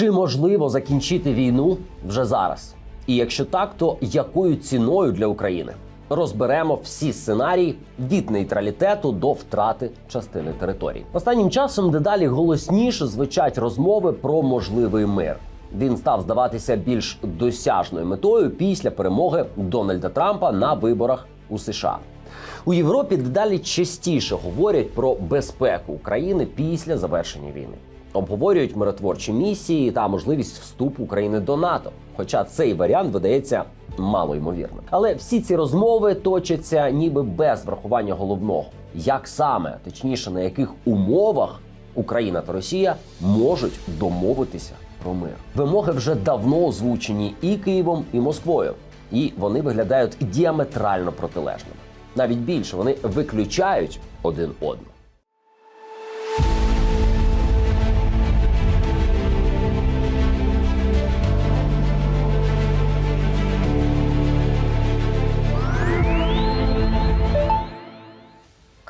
Чи можливо закінчити війну вже зараз? І якщо так, то якою ціною для України? Розберемо всі сценарії від нейтралітету до втрати частини територій. Останнім часом дедалі голосніше звучать розмови про можливий мир. Він став здаватися більш досяжною метою після перемоги Дональда Трампа на виборах у США. У Європі дедалі частіше говорять про безпеку України після завершення війни. Обговорюють миротворчі місії та можливість вступу України до НАТО. Хоча цей варіант видається мало ймовірним. Але всі ці розмови точаться ніби без врахування головного, як саме, точніше, на яких умовах Україна та Росія можуть домовитися про мир. Вимоги вже давно озвучені і Києвом, і Москвою, і вони виглядають діаметрально протилежними. Навіть більше вони виключають один одного.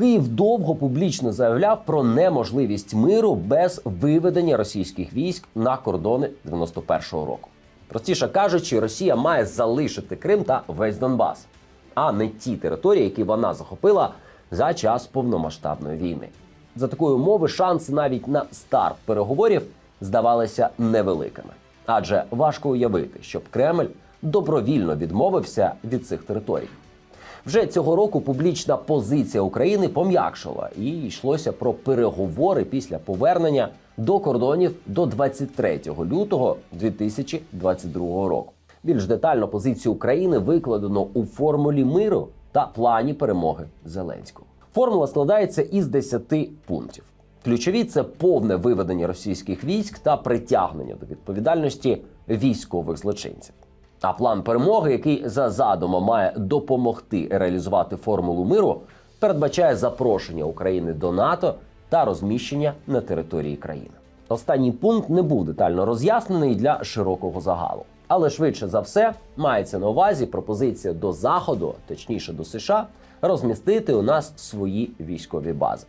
Київ довго публічно заявляв про неможливість миру без виведення російських військ на кордони 91-го року. Простіше кажучи, Росія має залишити Крим та весь Донбас, а не ті території, які вона захопила за час повномасштабної війни. За такої умови шанси навіть на старт переговорів здавалися невеликими, адже важко уявити, щоб Кремль добровільно відмовився від цих територій. Вже цього року публічна позиція України пом'якшила і йшлося про переговори після повернення до кордонів до 23 лютого 2022 року. Більш детально позицію України викладено у формулі миру та плані перемоги Зеленського. Формула складається із 10 пунктів. Ключові це повне виведення російських військ та притягнення до відповідальності військових злочинців. А план перемоги, який за задумом має допомогти реалізувати формулу миру, передбачає запрошення України до НАТО та розміщення на території країни. Останній пункт не був детально роз'яснений для широкого загалу, але швидше за все мається на увазі пропозиція до заходу, точніше до США, розмістити у нас свої військові бази.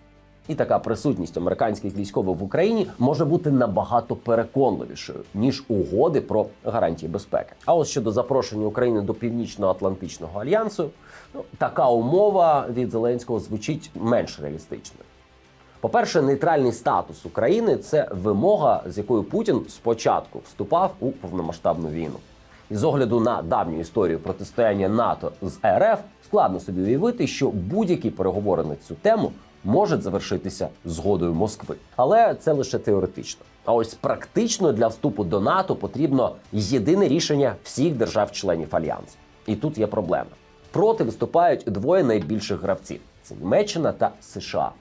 І така присутність американських військових в Україні може бути набагато переконливішою ніж угоди про гарантії безпеки. А ось щодо запрошення України до Північно-Атлантичного альянсу, ну така умова від Зеленського звучить менш реалістичною. По-перше, нейтральний статус України це вимога, з якою Путін спочатку вступав у повномасштабну війну. І з огляду на давню історію протистояння НАТО з РФ складно собі уявити, що будь-які переговори на цю тему можуть завершитися згодою Москви. Але це лише теоретично. А ось практично для вступу до НАТО потрібно єдине рішення всіх держав-членів альянсу. І тут є проблема. Проти виступають двоє найбільших гравців: це Німеччина та США.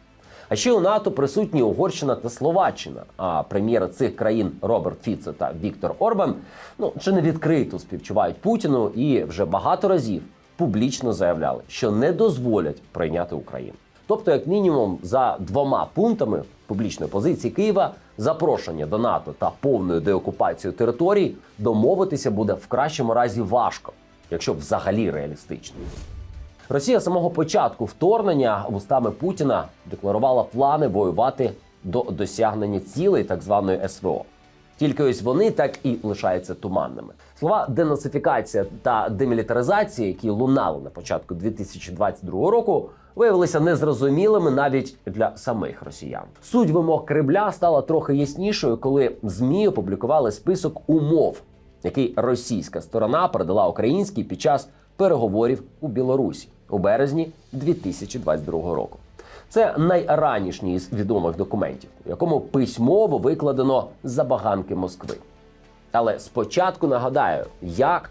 А ще у НАТО присутні Угорщина та Словаччина. А прем'єри цих країн Роберт Фіцо та Віктор Орбан ну чи не відкрито співчувають Путіну і вже багато разів публічно заявляли, що не дозволять прийняти Україну. Тобто, як мінімум, за двома пунктами публічної позиції Києва запрошення до НАТО та повною деокупацією територій домовитися буде в кращому разі важко, якщо взагалі реалістично. Росія з самого початку вторгнення вустами Путіна декларувала плани воювати до досягнення цілей так званої СВО. Тільки ось вони так і лишаються туманними. Слова денацифікація та демілітаризація, які лунали на початку 2022 року, виявилися незрозумілими навіть для самих росіян. Суть вимог Кремля стала трохи яснішою, коли змі опублікували список умов, який російська сторона передала українській під час переговорів у Білорусі у березні 2022 року. Це найранішній із відомих документів, у якому письмово викладено забаганки Москви. Але спочатку нагадаю, як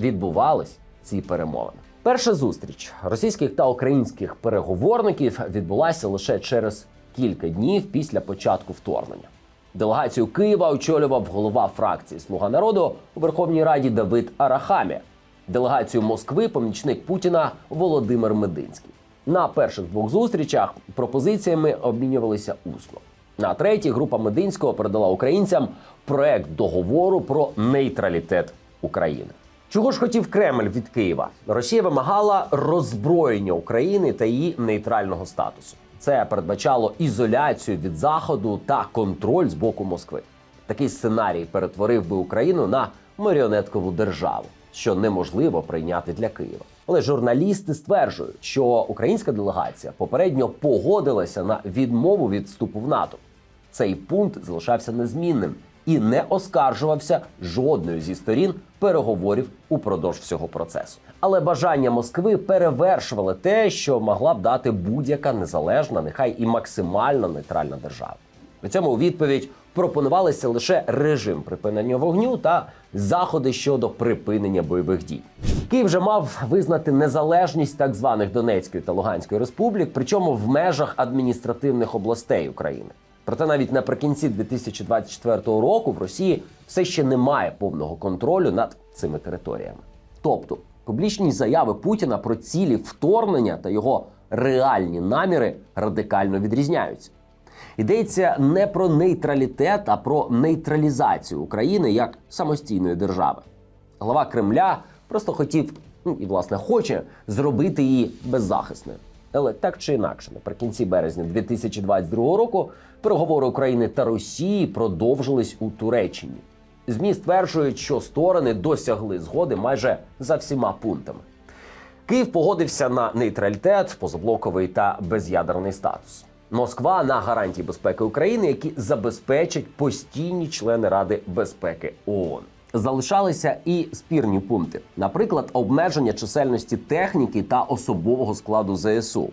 відбувались ці перемовини. Перша зустріч російських та українських переговорників відбулася лише через кілька днів після початку вторгнення. Делегацію Києва очолював голова фракції Слуга народу у Верховній Раді Давид Арахамія. Делегацію Москви помічник Путіна Володимир Мединський. На перших двох зустрічах пропозиціями обмінювалися усно. На третій група Мединського передала українцям проект договору про нейтралітет України. Чого ж хотів Кремль від Києва? Росія вимагала роззброєння України та її нейтрального статусу. Це передбачало ізоляцію від заходу та контроль з боку Москви. Такий сценарій перетворив би Україну на маріонеткову державу, що неможливо прийняти для Києва. Але журналісти стверджують, що українська делегація попередньо погодилася на відмову від вступу в НАТО. Цей пункт залишався незмінним і не оскаржувався жодною зі сторін переговорів упродовж всього процесу. Але бажання Москви перевершували те, що могла б дати будь-яка незалежна, нехай і максимально нейтральна держава. При цьому у відповідь пропонувалися лише режим припинення вогню та заходи щодо припинення бойових дій. Київ вже мав визнати незалежність так званих Донецької та Луганської республік, причому в межах адміністративних областей України. Проте навіть наприкінці 2024 року в Росії все ще немає повного контролю над цими територіями. Тобто публічні заяви Путіна про цілі вторгнення та його реальні наміри радикально відрізняються. Йдеться не про нейтралітет, а про нейтралізацію України як самостійної держави. Глава Кремля просто хотів ну, і власне хоче зробити її беззахисною. Але так чи інакше, наприкінці березня 2022 року переговори України та Росії продовжились у Туреччині. ЗМІ стверджують, що сторони досягли згоди майже за всіма пунктами. Київ погодився на нейтралітет, позаблоковий та без'ядерний статус. Москва на гарантії безпеки України, які забезпечать постійні члени Ради безпеки ООН. Залишалися і спірні пункти, наприклад, обмеження чисельності техніки та особового складу ЗСУ.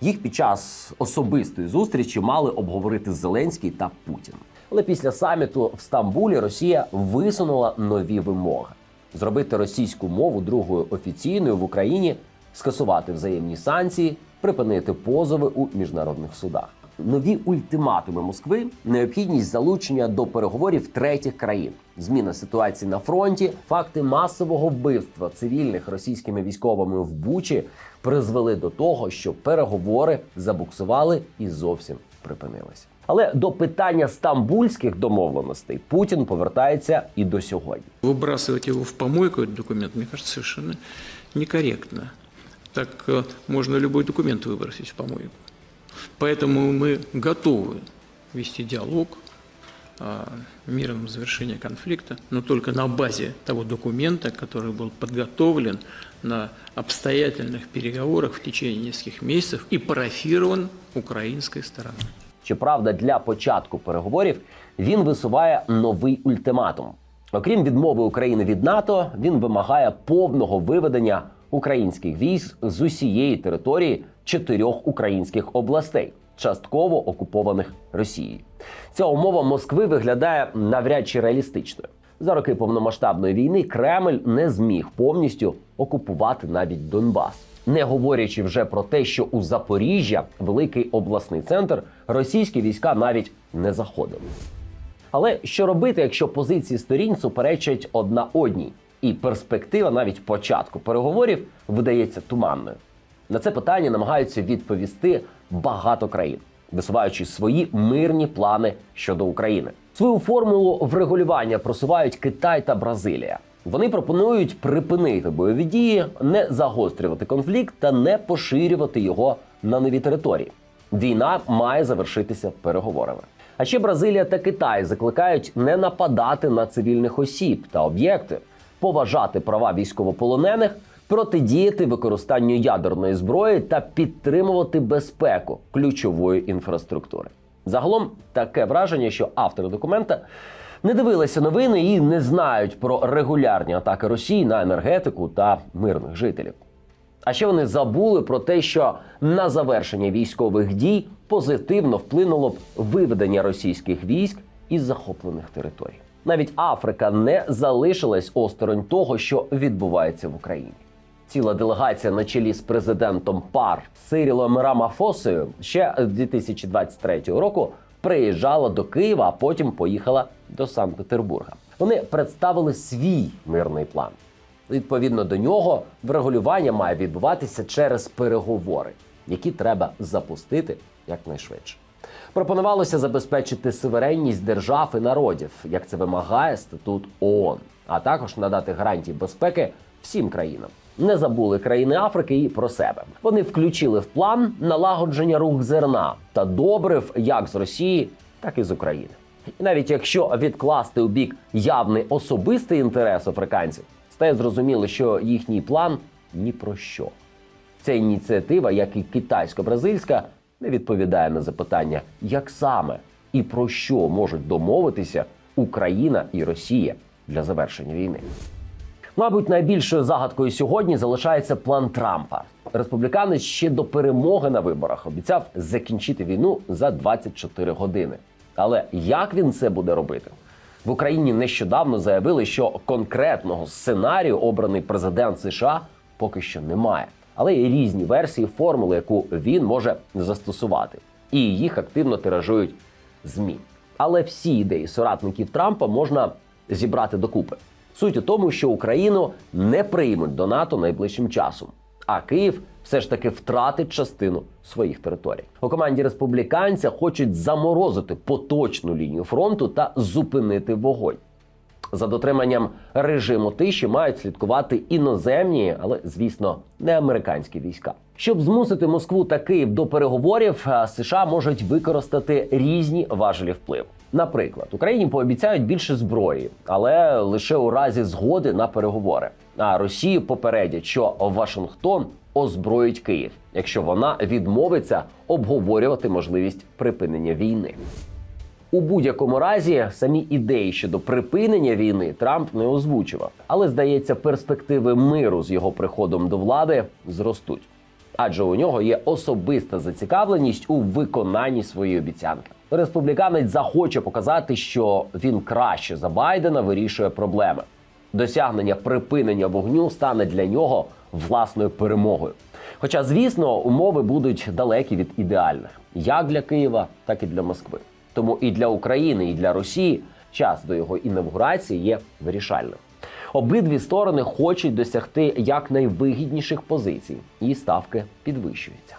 Їх під час особистої зустрічі мали обговорити Зеленський та Путін. Але після саміту в Стамбулі Росія висунула нові вимоги: зробити російську мову другою офіційною в Україні, скасувати взаємні санкції, припинити позови у міжнародних судах Нові ультиматуми Москви, необхідність залучення до переговорів третіх країн, зміна ситуації на фронті, факти масового вбивства цивільних російськими військовими в Бучі призвели до того, що переговори забуксували і зовсім припинилися. Але до питання стамбульських домовленостей Путін повертається і до сьогодні. Выбрасывать его в помойку, этот документ, мне кажется, совершенно некорректно. Так э, можно любой документ выбросить в помойку. Поэтому мы готовы вести диалог о мирном завершении конфликта, но только на базе того документа, который был подготовлен на обстоятельных переговорах в течение нескольких месяцев и парафирован украинской стороной. Щоправда, для початку переговорів він висуває новий ультиматум. Окрім відмови України від НАТО, він вимагає повного виведення українських військ з усієї території чотирьох українських областей, частково окупованих Росією. Ця умова Москви виглядає навряд чи реалістичною. За роки повномасштабної війни Кремль не зміг повністю окупувати навіть Донбас, не говорячи вже про те, що у Запоріжжя, великий обласний центр, російські війська навіть не заходили. Але що робити, якщо позиції сторін суперечать одна одній, і перспектива навіть початку переговорів видається туманною? На це питання намагаються відповісти багато країн, висуваючи свої мирні плани щодо України. Свою формулу врегулювання просувають Китай та Бразилія. Вони пропонують припинити бойові дії, не загострювати конфлікт та не поширювати його на нові території. Війна має завершитися переговорами. А ще Бразилія та Китай закликають не нападати на цивільних осіб та об'єкти, поважати права військовополонених, протидіяти використанню ядерної зброї та підтримувати безпеку ключової інфраструктури. Загалом таке враження, що автори документа не дивилися новини і не знають про регулярні атаки Росії на енергетику та мирних жителів. А ще вони забули про те, що на завершення військових дій позитивно вплинуло б виведення російських військ із захоплених територій. Навіть Африка не залишилась осторонь того, що відбувається в Україні. Ціла делегація на чолі з президентом ПАР Сирілом Рамафосою ще з 2023 року приїжджала до Києва, а потім поїхала до Санкт-Петербурга. Вони представили свій мирний план. Відповідно до нього, врегулювання має відбуватися через переговори, які треба запустити якнайшвидше. Пропонувалося забезпечити суверенність держав і народів, як це вимагає статут ООН, а також надати гарантії безпеки всім країнам. Не забули країни Африки і про себе. Вони включили в план налагодження рух зерна та добрив як з Росії, так і з України. І навіть якщо відкласти у бік явний особистий інтерес африканців, стає зрозуміло, що їхній план ні про що. Ця ініціатива, як і китайсько-бразильська, не відповідає на запитання, як саме і про що можуть домовитися Україна і Росія для завершення війни. Мабуть, найбільшою загадкою сьогодні залишається план Трампа. Республіканець ще до перемоги на виборах обіцяв закінчити війну за 24 години. Але як він це буде робити? В Україні нещодавно заявили, що конкретного сценарію обраний президент США поки що немає. Але є різні версії формули, яку він може застосувати, і їх активно тиражують змі. Але всі ідеї соратників Трампа можна зібрати докупи. Суть у тому, що Україну не приймуть до НАТО найближчим часом, а Київ все ж таки втратить частину своїх територій. У команді республіканця хочуть заморозити поточну лінію фронту та зупинити вогонь. За дотриманням режиму тиші мають слідкувати іноземні, але звісно не американські війська. Щоб змусити Москву та Київ до переговорів, е, США можуть використати різні важелі впливу. Наприклад, Україні пообіцяють більше зброї, але лише у разі згоди на переговори. А Росію попередять, що Вашингтон озброїть Київ, якщо вона відмовиться обговорювати можливість припинення війни. У будь-якому разі самі ідеї щодо припинення війни Трамп не озвучував, але здається, перспективи миру з його приходом до влади зростуть, адже у нього є особиста зацікавленість у виконанні своєї обіцянки. Республіканець захоче показати, що він краще за Байдена вирішує проблеми. Досягнення припинення вогню стане для нього власною перемогою. Хоча, звісно, умови будуть далекі від ідеальних як для Києва, так і для Москви. Тому і для України, і для Росії час до його інавгурації є вирішальним. Обидві сторони хочуть досягти якнайвигідніших позицій, і ставки підвищуються.